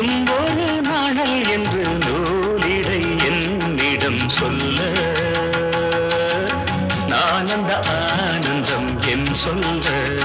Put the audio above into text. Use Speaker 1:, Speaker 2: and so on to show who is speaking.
Speaker 1: நீயும் ஒரு நாணல் என்று நூலிடை என்னிடம் சொல்ல. நான் அந்த ஆனந்தம் என் சொல்ல.